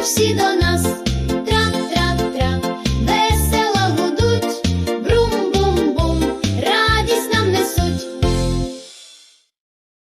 всі до нас.